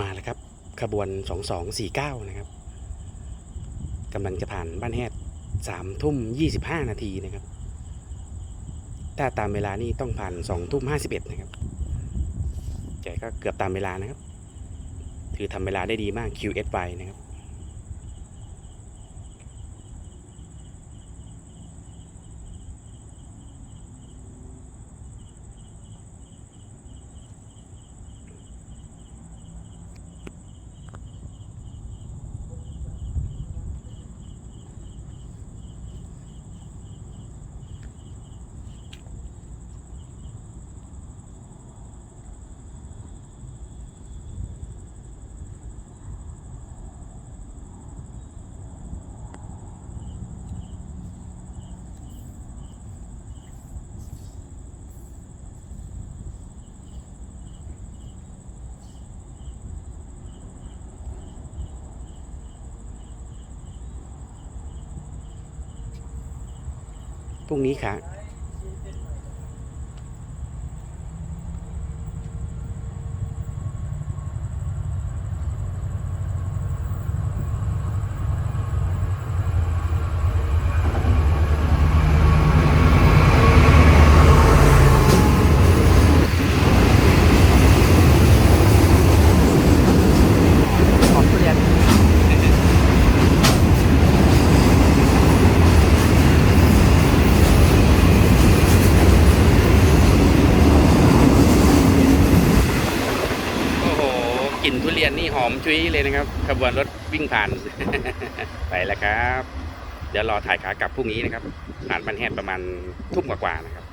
มาแล้วครับขบวน 2249 นะครับกำลังจะผ่านบ้านแฮดสามทุ่มยี่สิบห้านาทีนะครับ ถ้าตามเวลานี่ต้องผ่านสองทุ่มห้าสิบเอ็ดนะครับแต่ก็เกือบตามเวลานะครับ ถือทำเวลาได้ดีมาก QSY นะครับ พรุ่งนี้ค่ะ ของทุเรียน โอ้โห กลิ่นทุเรียนนี่หอมชุยเลยนะครับ ขบวนรถวิ่งผ่าน ไปแล้วครับ เดี๋ยวรอถ่ายขากลับพรุ่งนี้นะครับผ่านบันแฮดประมาณทุ่มกว่าๆนะครับ